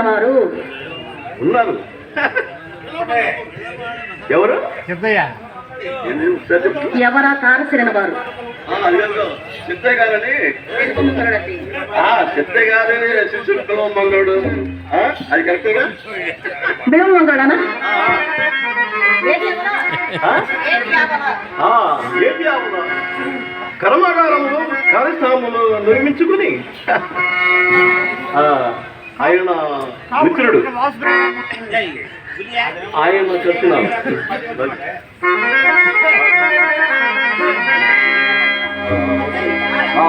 వారు ఉన్నారు. ఎవరు? ఎవరా తారసిన వారు ఆ, అదిగో సిద్ధయ్య గారని సిద్ధయ్య గారి శిష్యుడు మంగళుడు. ఆ, అది కరెక్టేగా మంగళనా? అవునా కర్మాగారములు కార్యస్థానములు నిర్మించుకుని. ఆ, ఆయన మిత్రుడు. ఆయన చెప్తున్నాను ఆ,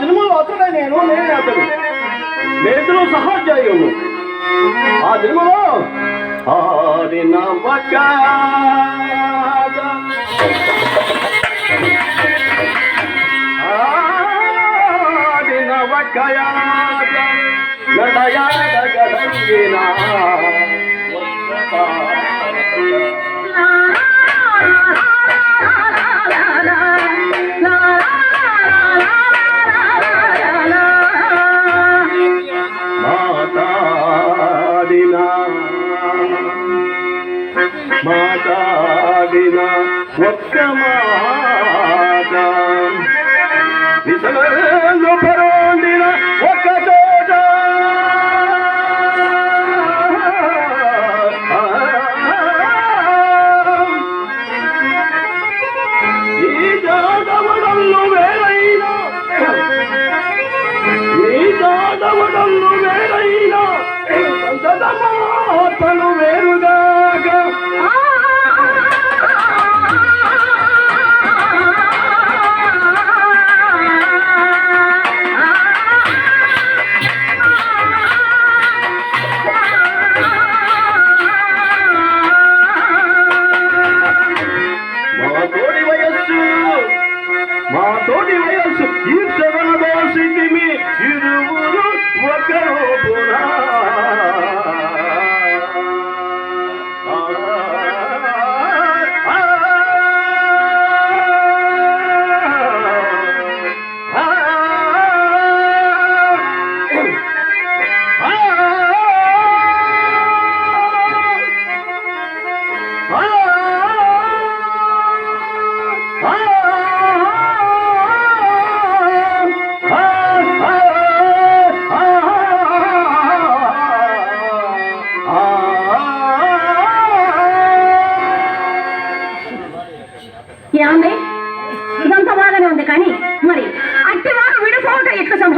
సినిమాలో అతడు అతడే నేను నేనే అతడు మేతులు సహాధ్యాయులు ఆ సినిమాలో ఆడిన ఆడిన వక్కయాద నడయాడ మాతాడిన మాతాడిన ఒక్క কথা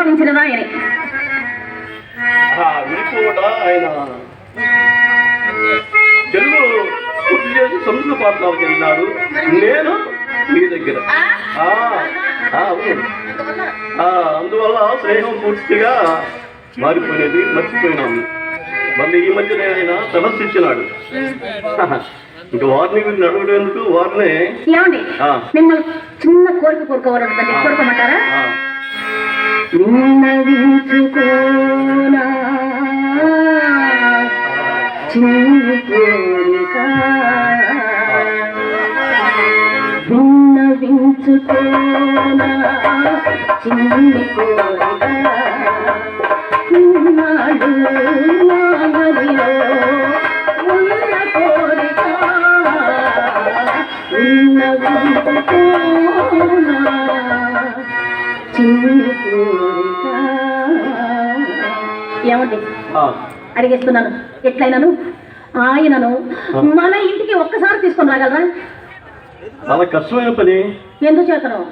సంభవించినదా అని. సంస్కృత పాఠశాలకు వెళ్ళినాడు నేను మీ దగ్గర. అందువల్ల స్నేహం పూర్తిగా మారిపోయినది మర్చిపోయినాము. మళ్ళీ ఈ మధ్యనే ఆయన ఇచ్చినాడు. ఇంకా వారిని అడగడం ఎందుకు? వారినే. మిమ్మల్ని చిన్న కోరిక కోరుకోవాలంటే కోరుకోమంటారా? ఆ, విన్నవించుకోనా కోరిక విన్నవించుకోనా కోరిక ఆ, అడిగేస్తున్నాను. ఎట్లయినాను? ఆయనను మన ఇంటికి ఒక్కసారి తీసుకొని రాగలరా? చాలా కష్టమైన పని. ఎందుచేతను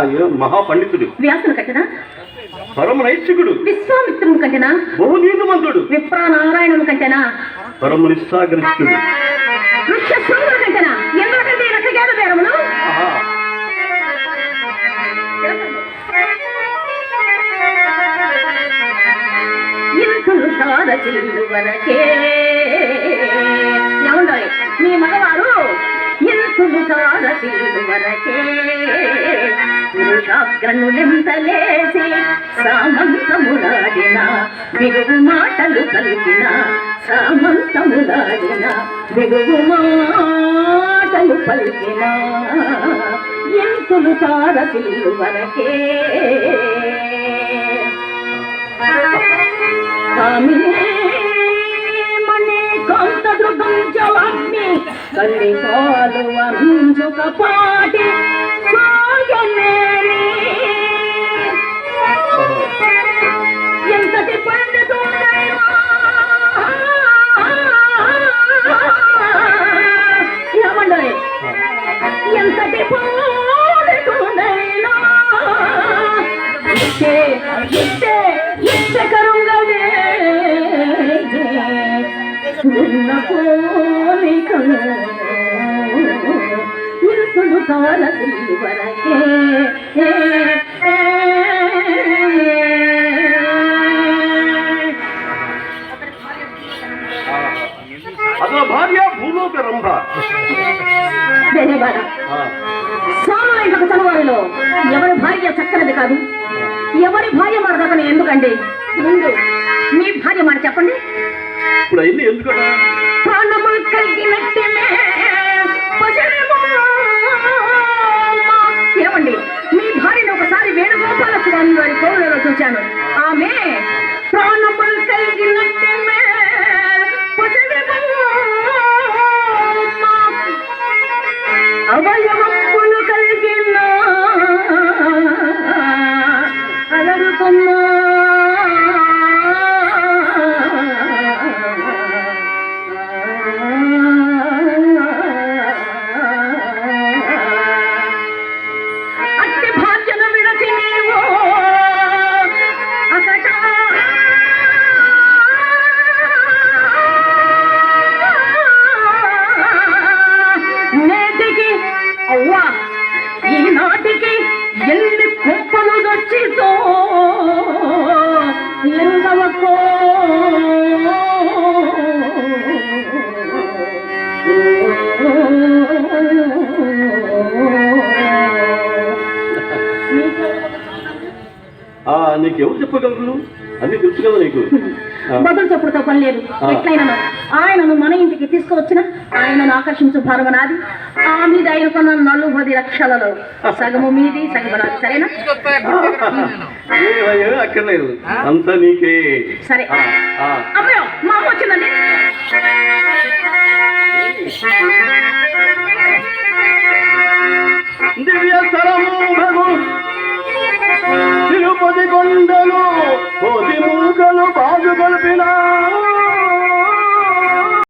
అయ్యో మహాపండితుడు. వ్యాసుని కట్టినా? పరమ నైతికుడు. విశ్వామిత్రుని కంటేనా బహునీతిమంతుడు. విప్ర నారాయణుని కంటేనా పరమ నిస్సాగరిష్ఠుడు కంటేనా ఎందుకంటే సారచిల్లు వరకే ఏమండాలి మీ మగవారు ఇంతులు సారచిల్లు వరకే పురుషాగ్రనులెంతలేసి సామంతములాడిన బిగువు మాటలు కలిపిన సామంతములాడిన బిగువు మాటలు పలికిన ఎంతులు తారసిల్లు వరకే మణి కాంత తల్లి పాలు అంజుక పాటి సాగనేని ఎంతటి పండుతుండైనా ఎంతటి పండుతుండైనా ఇట్టే ఇట్టే నిన్న కోరికను నిల్పుడు కాల వరకే అతని భార్య భూలోక రంభ చదవారిలో ఎవరి భార్య చక్కనిది కాదు. ఎవరి భార్య మరొకని ఎందుకండి? ముందు మీ భార్య మాట చెప్పండి. ఇప్పుడు అయింది ఎందుకట? ఏమండి? మీ భార్యను ఒకసారి వేణుగోపాల స్వామి వారి కోవిలలో చూశాను. ఆమె ప్రాణములు కలిగినట్టేనే అవయ ఆ నీకెవరు చెప్పగలరు? అన్ని తెలుసు కదా నీకు. బదులు చెప్పుడుతో పని లేదు. ఆ. ఎట్లయినను ఆయనను మన ఇంటికి తీసుకువచ్చిన ఆయనను ఆకర్షించు భారమ నాది ఆ మీద ఆయన కొన్న నలుబది లక్షలలో. సగము మీది సగము నాది. సరేనా? అక్కర్లేదు. అంతా నీకే. సరే. మా అమ్మ వచ్చిందండి.